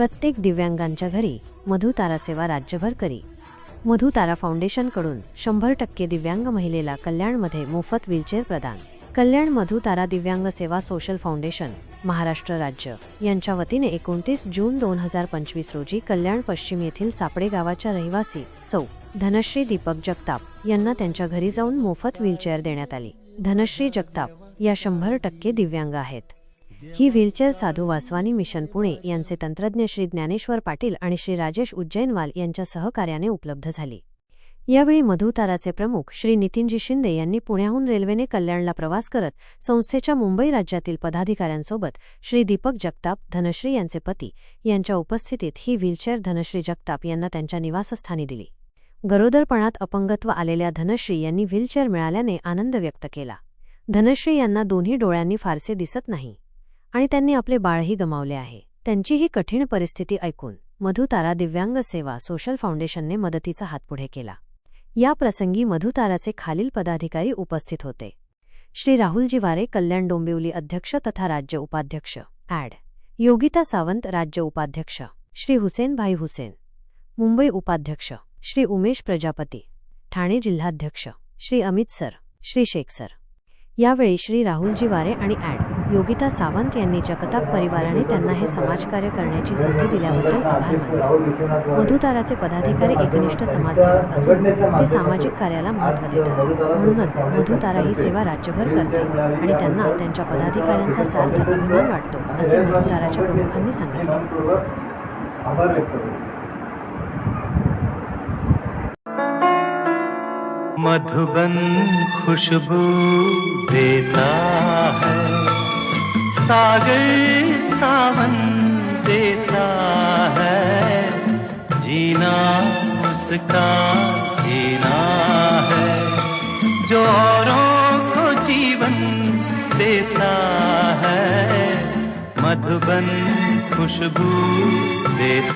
प्रत्येक दिव्यांगांच्या घरी मधुतारा सेवा राज्यभर करी. मधुतारा फाउंडेशनकडून शंभर टक्के दिव्यांग महिलेला कल्याणमध्ये मोफत व्हीलचेअर प्रदान. कल्याण मधुतारा दिव्यांग सेवा सोशल फाउंडेशन महाराष्ट्र राज्य. यांच्या वतीने एकोणतीस जून दोन हजार पंचवीस रोजी कल्याण पश्चिम येथील सापडे गावाच्या रहिवासी सौ धनश्री दीपक जगताप यांना त्यांच्या घरी जाऊन मोफत व्हीलचेअर देण्यात आली. धनश्री जगताप या शंभर टक्के दिव्यांग आहेत. ही व्हीलचेअर साधू वासवानी मिशन पुणे यांचे तंत्रज्ञ श्री ज्ञानेश्वर पाटील आणि श्री राजेश उज्जैनवाल यांच्या सहकार्याने उपलब्ध झाली. यावेळी मधुताराचे प्रमुख श्री नितीनजी शिंदे यांनी पुण्याहून रेल्वेने कल्याणला प्रवास करत संस्थेच्या मुंबई राज्यातील पदाधिकाऱ्यांसोबत श्री दीपक जगताप धनश्री यांचे पती यांच्या उपस्थितीत ही व्हीलचेअर धनश्री जगताप यांना त्यांच्या निवासस्थानी दिली. गरोदरपणात अपंगत्व आलेल्या धनश्री यांनी व्हीलचेअर मिळाल्याने आनंद व्यक्त केला. धनश्री यांना दोन्ही डोळ्यांनी फारसे दिसत नाही. आणि त्यांनी आपले बाळही गमावले आहे. त्यांची ही कठीण परिस्थिती ऐकून मधुतारा दिव्यांग सेवा सोशल फाउंडेशनने मदतीचा हात पुढे केला. या प्रसंगी मधुताराचे खालील पदाधिकारी उपस्थित होते. श्री राहुलजी वारे कल्याण डोंबिवली अध्यक्ष तथा राज्य उपाध्यक्ष. ॲड. योगिता सावंत राज्य उपाध्यक्ष. श्री हुसेनभाई हुसेन. मुंबई उपाध्यक्ष. श्री उमेश प्रजापती. ठाणे जिल्हाध्यक्ष. श्री अमित सर. श्री शेख सर. यावेळी श्री राहुलजी वारे आणि ॲड. योगिता सावंत यांनी जगताप परिवाराने त्यांना हे समाजकार्य करण्याची संधी दिल्याबद्दल आभार मानले. मधुताराचे पदाधिकारी एकनिष्ठ समाजसेवक असून ते सामाजिक कार्याला महत्त्व देतात. म्हणूनच मधुतारा ही सेवा राज्यभर करते आणि त्यांना त्यांच्या पदाधिकाऱ्यांचा सार्थ अभिमान वाटतो असे मधुताराच्या प्रमुखांनी सांगितले. मधुबन खुशबू देता है। सागर सावन देता है। जीना उसका जीना है। जो औरों को जीवन देता है मधुबन खुशबू देता